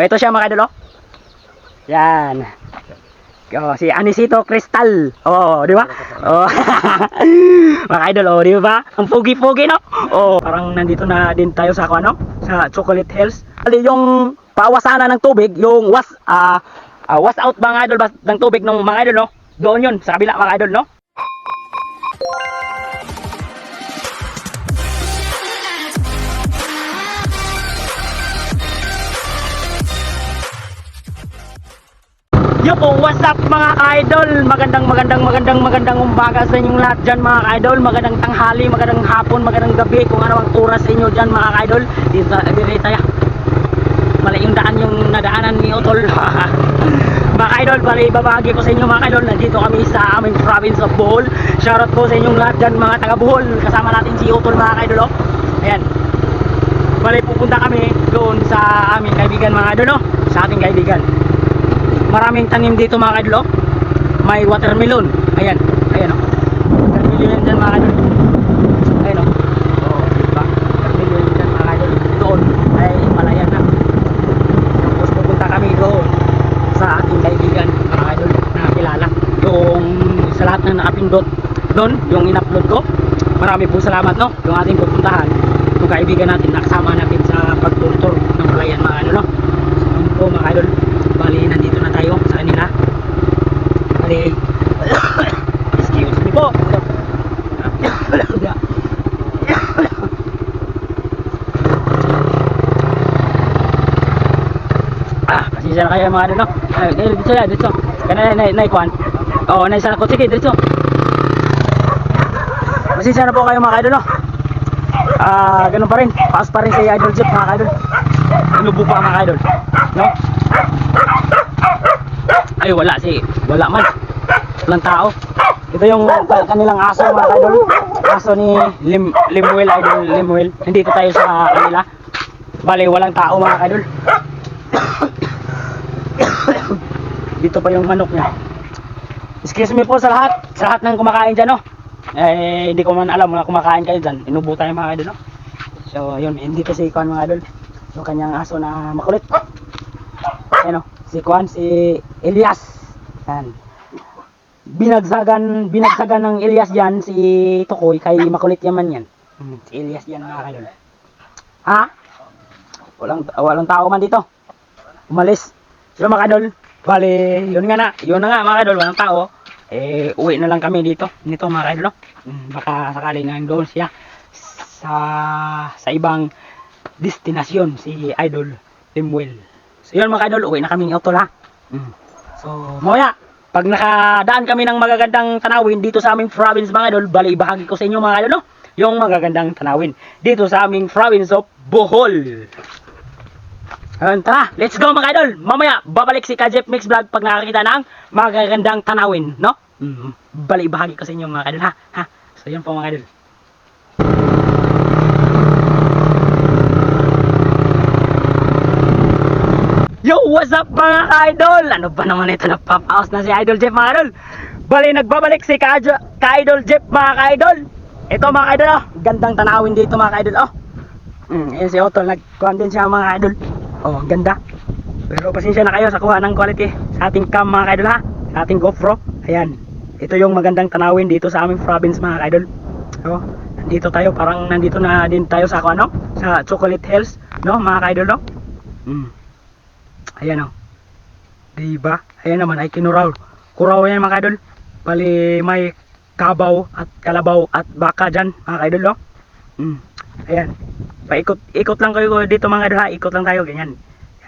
O, ito siya mga idol, oh. Yan. Oh, si Anisito Crystal. Oh, di ba? Oh. mga idol, oh, di ba? Ang pogi-pogi, no? Oh, parang nandito na din tayo sa ano? Sa Chocolate Hills. Ali yung pawasanan ng tubig, yung was ah ah, was out mga idol bas, ng tubig ng mga idol, no? Doon yun, sa kabila mga idol, no? Yo po, what's up mga idol? Magandang magandang magandang magandang umaga sa inyong lahat dyan mga idol. Magandang tanghali, magandang hapon, magandang gabi kung ano ang oras sa inyo dyan mga idol. Dito dito tayo. Mali yung daan yung nadaanan ni Utol. mga idol, bali babagi ko sa inyo mga idol. Nandito kami sa aming province of Bohol. Shoutout po sa inyong lahat dyan mga taga Bohol. Kasama natin si Utol mga idol. Oh. Ayan. Bali pupunta kami doon sa aming kaibigan mga idol. Oh. Sa ating kaibigan maraming tanim dito mga kadlo may watermelon. Ayan. Ayan o watermelon yan dyan mga kadlo ayan o oh, diba watermelon yan dyan mga kadlo doon. Ay malayan na. Tapos pupunta kami doon sa ating kaibigan mga kadlo na kilala. Yung sa lahat na nakapindot doon yung in-upload ko. Marami po salamat no? Yung ating pupuntahan. Yung kaibigan natin nakasama natin sa pagtultor ng malayan mga kadlo no so, yun po mga kadlo bali nandito na tayo sa kanila bali excuse me po ah pasensya na kayo mga ano no? Ay dito dito ya dito. Kana na na ikuan oh na isa ko sige dito. Pasensya na po kayo mga idol no? Ah ganun pa rin. Paas pa rin kay idol jeep mga idol inubo pa mga idol no? Ay wala si wala man. Walang tao. Ito yung ka- kanilang aso mga idol aso ni Lim, Limuel idol Limuel. Nandito tayo sa kanila. Bali walang tao mga idol dito pa yung manok niya. Excuse me po sa lahat sa lahat ng kumakain dyan no? Eh hindi ko man alam na kumakain kayo dyan. Inubo tayo mga idol no? So yun hindi kasi ikaw mga idol. Yung kanyang aso na makulit. Ano si Kwan si Elias. Yan binagsagan binagsagan ng Elias yan si Tukoy kay makulit yaman yan. Hmm, si Elias yan mga idol. Ha? Walang walang tao man dito. Umalis so mga idol bali yun nga na yun na nga mga idol walang tao eh uwi na lang kami dito nito mga idol no? Hmm, baka sakali nga doon siya sa sa ibang destinasyon si idol Limuel So yun mga idol, uwi na kami ni Otol ha. Mm. So, mamaya, pag nakadaan kami ng magagandang tanawin dito sa aming province mga idol, bali ibahagi ko sa inyo mga idol, no? Yung magagandang tanawin dito sa aming province of Bohol. Ayun, tara, let's go mga idol. Mamaya, babalik si Kajep Mix Vlog pag nakakita ng magagandang tanawin, no? Mm. Bali ibahagi ko sa inyo mga idol ha. ha? So yun po mga idol. Yo, what's up mga idol? Ano ba naman ito? Nagpapaos na si Idol Jeff mga idol. Bali, nagbabalik si ka Idol Jeff mga idol. Ito mga idol oh. Gandang tanawin dito mga idol oh. Mm, yun si Otol. Nagkuhan din siya mga idol. Oh, ganda. Pero pasensya na kayo sa kuha ng quality sa ating cam mga idol ha. Sa ating GoPro. Ayan. Ito yung magandang tanawin dito sa aming province mga idol. Oh, nandito tayo. Parang nandito na din tayo sa ano? Sa Chocolate Hills. No mga idol no? Mm. Ayan o. Diba? Ayan naman ay kinuraw. Kuraw yan mga idol. Bali may kabaw at kalabaw at baka dyan mga idol no. Mm. Ayan. Paikot ikot lang kayo dito mga idol. Ikot lang tayo ganyan.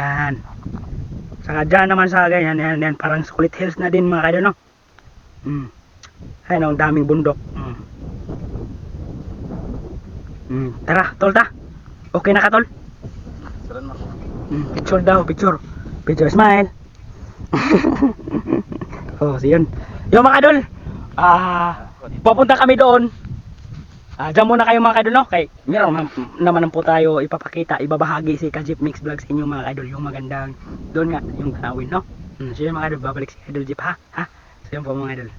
Yan. Saka dyan naman sa ganyan. Yan, yan. Parang Sukulit Hills na din mga idol no. Mm. Ayan o. Ang daming bundok. Mm. Mm. Tara, tol ta. Okay na ka tol? Mm, picture daw, picture. Picture smile. oh, so yun. Yung mga idol, ah, papunta kami doon. Ah, diyan muna kayo mga idol, no? Kay, meron naman, naman po tayo ipapakita, ibabahagi si Kajip Mix Vlog sa inyo mga idol, yung magandang, doon nga, yung tanawin, no? Hmm, so yun mga idol, babalik si Idol Jeep, ha? Ha? So yun po mga idol.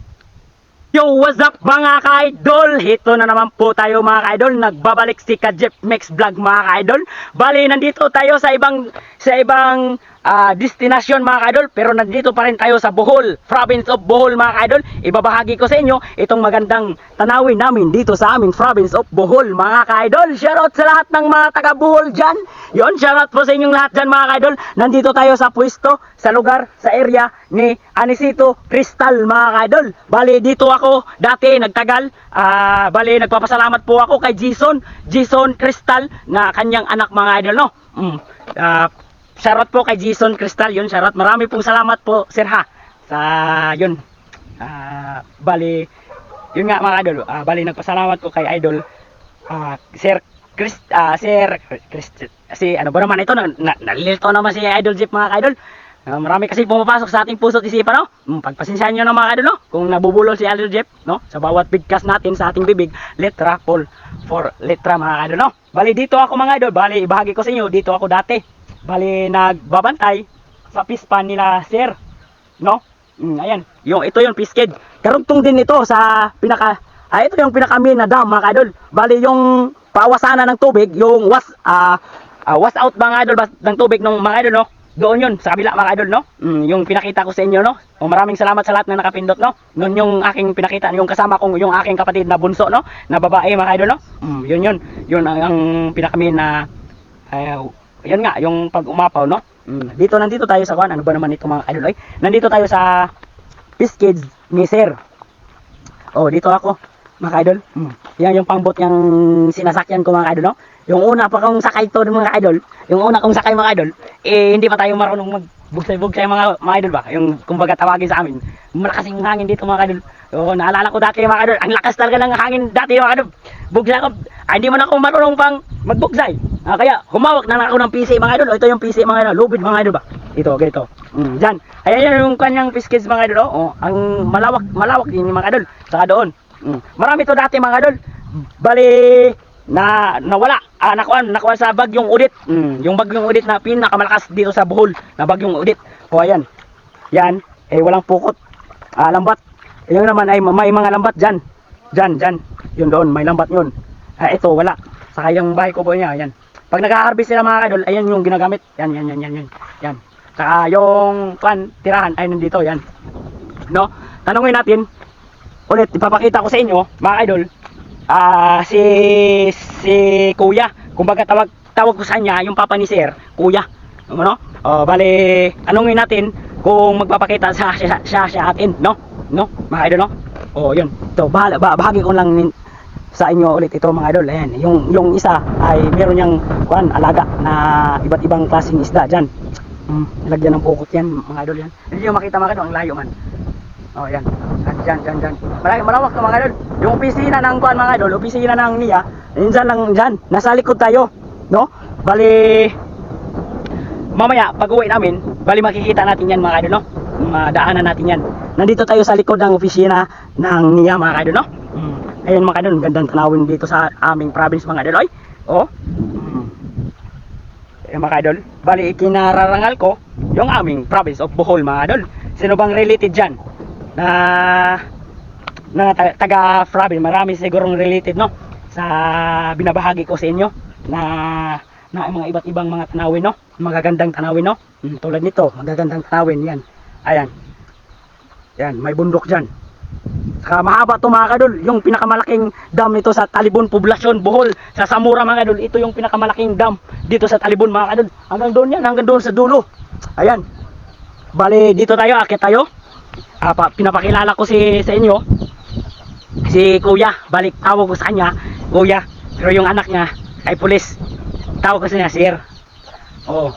Yo, what's up mga ka-idol? Ito na naman po tayo mga ka-idol. Nagbabalik si Kajep Max Vlog mga ka-idol. Bali, nandito tayo sa ibang sa ibang ah, destinasyon mga ka-idol. Pero nandito pa rin tayo sa Bohol, province of Bohol mga ka-idol. Ibabahagi ko sa inyo itong magandang tanawin namin dito sa aming province of Bohol mga ka-idol. Shoutout sa lahat ng mga taga Bohol dyan. Yon, shoutout po sa inyong lahat dyan mga ka-idol. Nandito tayo sa pwesto, sa lugar, sa area ni Anisito Crystal mga ka-idol. Bali, dito ako dati nagtagal. Ah, bali, nagpapasalamat po ako kay Jason, Jason Crystal na kanyang anak mga idol, no? Mm. Ah, shoutout po kay Jason Crystal, yun, shoutout. Marami pong salamat po, sir ha. Sa, yun. Ah, bali, yun nga mga idol. Ah, bali, nagpasalamat ko kay idol. Ah, sir Chris, ah, sir Chris, si ano ba naman ito, na, na, nalilito naman si Idol Jeep mga idol. Ah, marami kasi pumapasok sa ating puso at isipan, no? Mm, pagpasensyahan nyo na mga idol, no? Kung nabubulol si Idol Jeff, no? Sa bawat bigkas natin sa ating bibig, letra, Paul, for letra, mga idol, no? Bali, dito ako mga idol, bali, ibahagi ko sa inyo, dito ako dati. Bali, nagbabantay sa pispan nila, sir, no? Mm, ayan, yung, ito yung pisked. Karugtong din ito sa pinaka, ah, ito yung pinaka main na dam, mga idol. Bali, yung pawasanan ng tubig, yung was, ah, ah, was out mga idol ng tubig ng mga idol, no? Doon yun, sa kabila mga idol, no? Mm, yung pinakita ko sa inyo, no? O maraming salamat sa lahat na nakapindot, no? Noon yung aking pinakita, yung kasama kong, yung aking kapatid na bunso, no? Na babae mga idol, no? Mm, yun yun, yun ang, ang pinakamin na, ay, yun nga, yung pag umapaw, no? Mm, dito, nandito tayo sa ano ba naman ito mga idol, ay? Nandito tayo sa Piskids ni Sir. Oh, dito ako, mga idol. Mm. Yan yung pangbot yung sinasakyan ko mga idol, no? Yung una pa kong sakay to mga idol, yung una kong sakay mga idol, eh hindi pa tayo marunong magbugsay-bugsay mga, mga idol ba? Yung kumbaga tawagin sa amin. Malakas yung hangin dito mga idol. Oo, naalala ko dati mga idol, ang lakas talaga ng hangin dati mga idol. Bugsay ako, ah, hindi man ako marunong pang magbugsay. Ah, kaya humawak na ako ng PC mga idol. O, ito yung PC mga idol, lubid mga idol ba? Ito, ganito. Mm, dyan. Ayan yan yung kanyang piskids mga idol. Oh, ang malawak, malawak din mga idol. Saka doon. Mm. Marami to dati mga idol. Bali na nawala. Ah, nakuan, nakuan sa bagyong udit. Mm, yung bagyong udit na pinakamalakas dito sa Bohol na bagyong udit. O ayan. Yan, eh walang pukot. Ah, lambat. Yung naman ay may mga lambat diyan. Diyan, diyan. Yun doon, may lambat yun. Ah, ito wala. Saka yung bahay ko po niya, ayan. Pag nag-harvest sila mga idol, ayan yung ginagamit. Yan, yan, yan, yan, yan. Yan. Saka yung pan, tirahan ay nandito, yan. No? Tanungin natin, ulit ipapakita ko sa inyo mga idol ah si si kuya. Kumbaga tawag tawag ko sa kanya yung papa ni sir kuya. Ano? Oh bali anongin natin kung magpapakita sa siya, siya, siya atin no? No? Mga idol no? Oh yun. To bahala ba, bahagi ko lang sa inyo ulit ito mga idol. Ayan yung yung isa ay meron niyang kuan alaga na iba't ibang klaseng isda diyan mm, nilagyan ng pukot yan mga idol yan. Hindi nyo makita mga idol ang layo man Oh, yan. Yan, dyan, dyan, dyan. Malaki, malawak to mga idol. Yung opisina ng kuan mga idol, opisina ng niya, yun dyan lang dyan. Nasa likod tayo. No? Bali, mamaya, pag uwi namin, bali makikita natin yan mga idol, no? Madaanan natin yan. Nandito tayo sa likod ng opisina ng niya mga idol, no? Mm. Ayun mga idol, gandang tanawin dito sa aming province mga idol, oy. Oh. Mm. Ayun mga idol, bali ikinararangal ko yung aming province of Bohol mga idol. Sino bang related dyan? Na na ta- taga Frabil, marami sigurong related no sa binabahagi ko sa inyo na na mga iba't ibang mga tanawin no magagandang tanawin no Mm, tulad nito magagandang tanawin yan ayan yan may bundok dyan Saka mahaba to mga kadol, yung pinakamalaking dam nito sa Talibon Poblasyon, Bohol, sa Samura mga kadol, ito yung pinakamalaking dam dito sa Talibon mga kadol. Hanggang doon yan, hanggang doon sa dulo. Ayan. Bali, dito tayo, akit tayo. Ah, pa, pinapakilala ko si sa inyo. Si kuya balik tawag ko sa kanya. Kuya pero yung anak niya ay pulis. Tawag ko sa niya sir. Oo.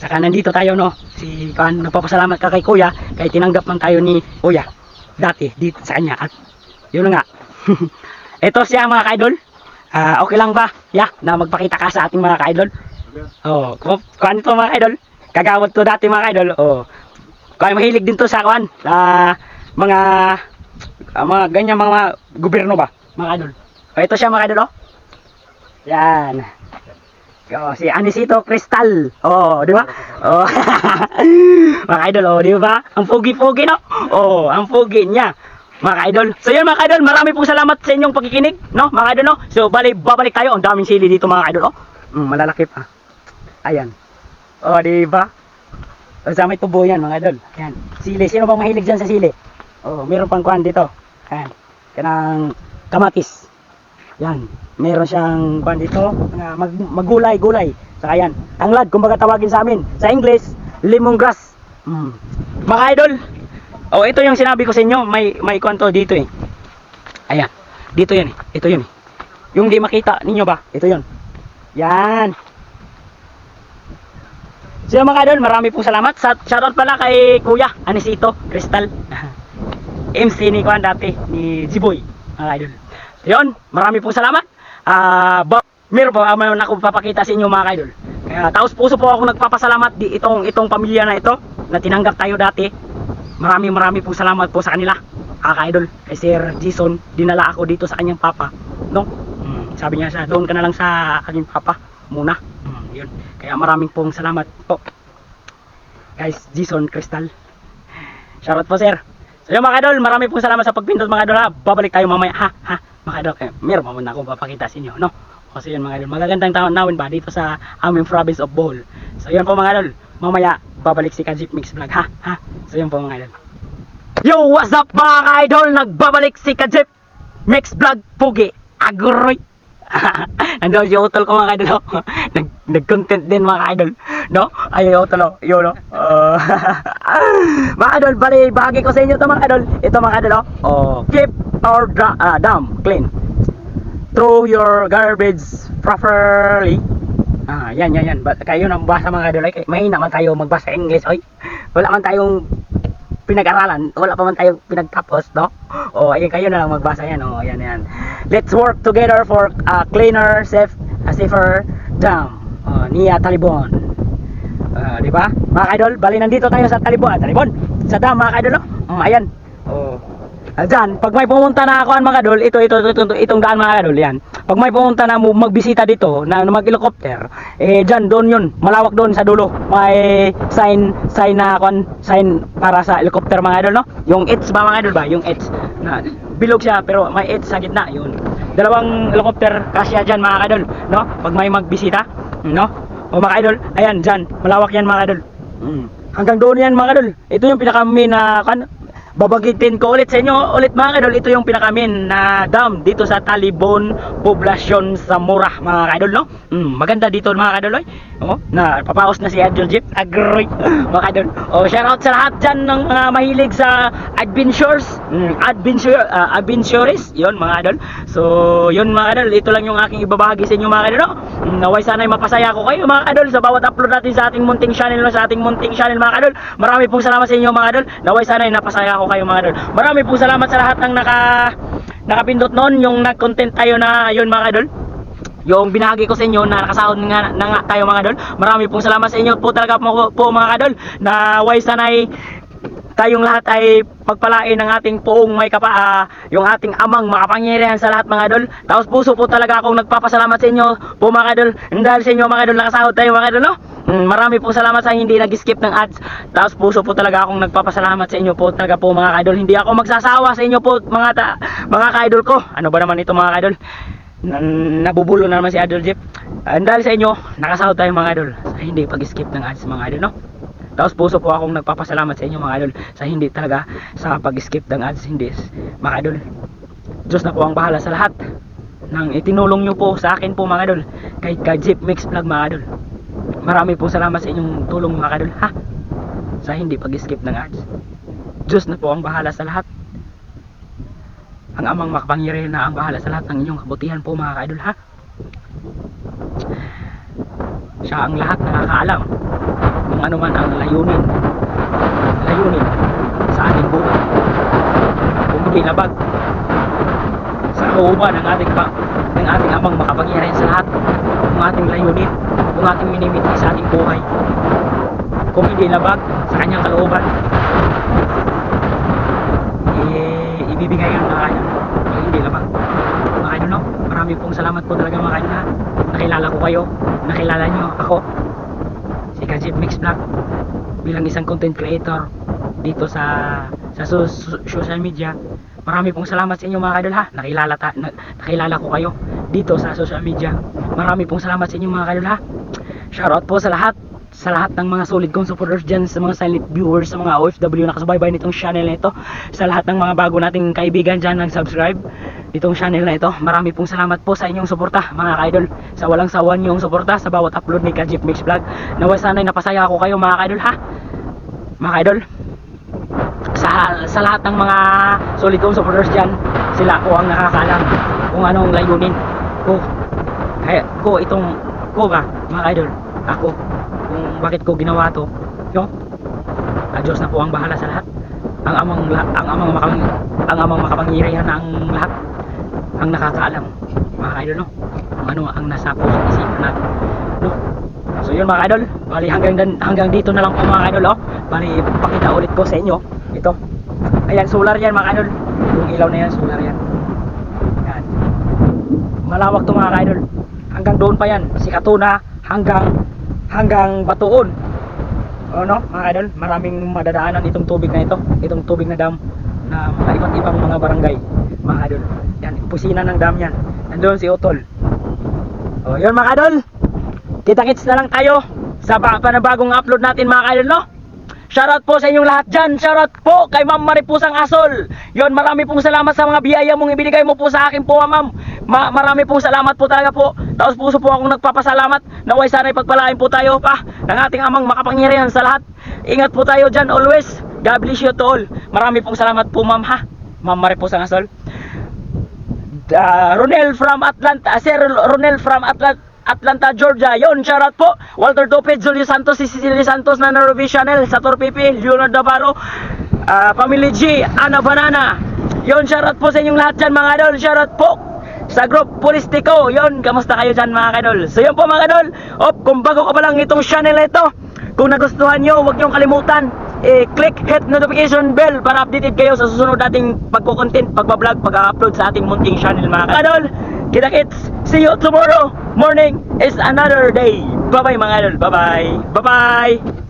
Saka nandito tayo no? Si kan nagpapasalamat ka kay kuya kay tinanggap man tayo ni kuya dati dito sa kanya. At yun nga. Ito siya mga kaidol. Ah, okay lang ba? Ya na magpakita ka sa ating mga kaidol. Oh kuan ito mga kaidol. Kagawad to dati mga kaidol. Oh kaya mahilig din to sa kuan sa mga ah, mga ganyan mga gobyerno ba mga idol o ito siya mga idol oh yan oh, si Anisito Crystal oh di ba oh mga idol oh di ba ang pogi-pogi no oh ang pogi niya mga idol. So yun mga idol, marami pong salamat sa inyong pagkikinig, no? Mga idol, no? So bali babalik tayo, ang daming sili dito mga idol, oh. Mm, malalaki pa. Ayan. Oh, di ba? O, sa may tubo yan mga idol. Ayan. Sili, sino bang mahilig dyan sa sili? Oh, meron pang kuhan dito. Ayan. Kanang kamatis. Yan. Meron siyang kuhan dito, mag, magulay, gulay. Saka yan. Tanglad, kumbaga tawagin sa amin. Sa English, lemongrass. Mm. Mga idol, Oh, ito yung sinabi ko sa inyo, may may kwanto dito eh. Ayan. Dito 'yan eh. Ito 'yun eh. Yung di makita ninyo ba? Ito 'yun. Yan. So mga idol, marami pong salamat. Sa shoutout pala kay Kuya Anisito Crystal. MC ni Kwan dati ni Ziboy, mga idol. So, yun, marami pong salamat. Ah, ba meron pa meron ako papakita sa inyo mga idol. Kaya taos puso po ako nagpapasalamat di itong itong pamilya na ito na tinanggap tayo dati. Marami marami po salamat po sa kanila. Kaka-idol, kay Sir Jason, dinala ako dito sa kanyang papa. No? Mm, sabi niya sa doon ka na lang sa aking papa muna. Mm, yun. Kaya maraming pong salamat po. Guys, Jason Crystal. Shoutout po sir. So yun mga idol, marami pong salamat sa pagpindot mga idol ha. Babalik tayo mamaya ha. Ha. Mga idol, eh, meron muna akong papakita sa inyo. No? Kasi yun mga idol, magagandang taon nawin ba dito sa aming province of Bohol. So yun po mga idol, mamaya babalik si Kajip Mix Vlog ha. Ha. So yun po mga idol. Yo, what's up mga idol? Nagbabalik si Kajip Mix Vlog Pugi Agroy. Nandun si Utol ko mga idol. oh. Nag, nag-content din mga idol. No? Ay, Utol. oh. Yun, no? Uh, mga idol, bali, bahagi ko sa inyo to mga idol. Ito mga idol, oh. oh keep our ah, dam clean. Throw your garbage properly. Ah, yan, yan, yan. Ba- kayo nang basa mga idol. Ay, may naman tayo magbasa English. Oy, wala man tayong pinag-aralan, wala pa man tayong pinagtapos, no? O, ayun kayo na lang magbasa yan, o, ayan, yan. Let's work together for a cleaner, safe, a safer dam. O, Nia Talibon. Ah, di ba? Mga idol, bali nandito tayo sa Talibon, ah, Talibon, sa dam, mga idol, no? Mm, ayan. O, Dyan, pag may pumunta na ako mga idol, ito, ito, ito, ito, itong daan mga idol, yan. Pag may pumunta na mo magbisita dito, na, na mag-helicopter, eh, dyan, doon yun, malawak doon sa dulo. May sign, sign na, kon, sign para sa helicopter mga idol, no? Yung it's ba mga idol ba? Yung it's, na, bilog siya, pero may it's sa gitna, yun. Dalawang helicopter, kasya dyan mga idol, no? Pag may magbisita, no? O mga idol, ayan, dyan, malawak yan mga idol. Mm. Hanggang doon yan mga idol. Ito yung pinaka-main na, kan, babagitin ko ulit sa inyo ulit mga idol ito yung pinakamin na dam dito sa Talibon Poblasyon Zamora mga idol no? Mm, maganda dito mga idol oy. oh, na papaos na si Idol Jeep. Agroy mga idol oh, shout out sa lahat dyan ng mga mahilig sa adventures. Mm, adventure uh, adventures yun mga idol so yun mga idol ito lang yung aking ibabahagi sa inyo mga idol no? mm, naway sana'y mapasaya ko kayo mga idol sa bawat upload natin sa ating munting channel no? sa ating munting channel mga idol marami pong salamat sa inyo mga idol naway sana'y napasaya ko kayo mga idol. Marami pong salamat sa lahat ng naka nakapindot noon. Yung nag-content tayo na yun mga idol. Yung binahagi ko sa inyo na nakasahod nga, na nga tayo mga idol. Marami pong salamat sa inyo po talaga po, po mga idol. Na way sanay tayong lahat ay pagpalain ng ating poong may kapa ah, yung ating amang makapangyarihan sa lahat mga idol. Tapos puso po talaga akong nagpapasalamat sa inyo po mga idol. Dahil sa inyo mga idol nakasahod tayo mga idol no? Mm, marami po salamat sa hindi nag-skip ng ads. Tapos puso po talaga akong nagpapasalamat sa inyo po talaga po mga idol hindi ako magsasawa sa inyo po mga ta mga ka-idol ko. Ano ba naman ito mga idol Nan- nabubulo na naman si Idol Jeep And dahil sa inyo nakasahod tayo mga idol. Hindi pag-skip ng ads mga idol no tapos puso po akong nagpapasalamat sa inyo mga idol sa hindi talaga sa pag-skip ng ads hindi. Mga idol Diyos na po ang bahala sa lahat ng itinulong nyo po sa akin po mga idol kay, kay Jeep Mix Vlog mga idol. Marami po salamat sa inyong tulong mga idol ha? Sa hindi pag-skip ng ads. Diyos na po ang bahala sa lahat. Ang amang makapangyarihan na ang bahala sa lahat ng inyong kabutihan po mga idol ha? Siya ang lahat nakakaalam kung ano man ang layunin. Layunin sa ating buhay. Kung hindi labag sa kauban ng ating pa, ng ating amang makapangyarihan sa lahat kung ating layunin kung ating minimiti sa ating buhay kung hindi labag sa kanyang kalooban eh, ibibigay ang mga kanya kung hindi labag. Mga idol no? Marami pong salamat po talaga mga kanya nakilala ko kayo. Nakilala nyo ako Kajip Mix Vlog bilang isang content creator dito sa sa so- so- social media Marami pong salamat sa inyo mga idol ha. Nakilala, ta, na, nakilala ko kayo dito sa social media. Marami pong salamat sa inyo mga idol ha. Shoutout po sa lahat sa lahat ng mga solid kong supporters dyan, sa mga silent viewers, sa mga OFW na kasabay nitong channel na ito, sa lahat ng mga bago nating kaibigan dyan nag-subscribe itong channel na ito. Marami pong salamat po sa inyong suporta mga idol, sa walang sawan yung suporta sa bawat upload ni Kajip Mix Vlog. Nawa sana'y napasaya ako kayo mga idol ha. Mga idol, sa, sa lahat ng mga solid kong supporters dyan, sila ko ang nakakalam kung anong layunin ko. Kaya ko itong ko ba, mga idol, ako, kung bakit ko ginawa to? Ah, Diyos na po ang bahala sa lahat. Ang amang ang amang makapang, ang amang makapangyarihan ng lahat ang nakakaalam, mga idol, no? Ano ang nasa puso isipan natin, no? So yun mga idol, bali hanggang, hanggang dito na lang po mga idol, oh. Bali pakita ulit ko sa inyo, ito. Ayan, solar yan mga idol. Yung ilaw na yan, solar yan. Yan. Malawak to mga idol. Hanggang doon pa yan, si Katuna hanggang hanggang Batuon. O no, mga idol, maraming madadaanan itong tubig na ito, itong tubig na dam na mga iba't ibang mga barangay, mga idol. Yan, pusina ng dam yan. Nandoon si Utol. O, yun mga idol. Kita-kits na lang tayo sa ba- panabagong upload natin mga idol, no? Shoutout po sa inyong lahat dyan. Shoutout po kay Ma'am Maripusang Asol. Yon, marami pong salamat sa mga biyaya mong ibinigay mo po sa akin po, Ma'am. Ma marami pong salamat po talaga po. Taos puso po akong nagpapasalamat. Naway sana'y pagpalain po tayo pa ng ating amang makapangyarihan sa lahat. Ingat po tayo dyan always. God bless you to all. Marami pong salamat po, Ma'am ha. Ma'am Maripusang Asol. Uh, Ronel from Atlanta, Sir Ronel from Atlanta, Atlanta, Georgia. Yon, shoutout po. Walter Topez, Julio Santos, Cecilia Santos na Narovi Chanel, Sator Pipi, Leonardo Navarro, ah, Family G, Ana Banana. Yon, shoutout po sa inyong lahat dyan mga idol. Shoutout po sa group Polistico. Yon, kamusta kayo dyan mga idol? So yun po mga idol. Op, kung bago ka pa lang itong channel ito, kung nagustuhan nyo, huwag nyong kalimutan i-click hit notification bell para updated kayo sa susunod nating pagko-content, pagbablog, pag-upload sa ating munting channel mga kadol. Kita kits, see you tomorrow morning is another day. Bye bye mga idol, bye bye. Bye bye.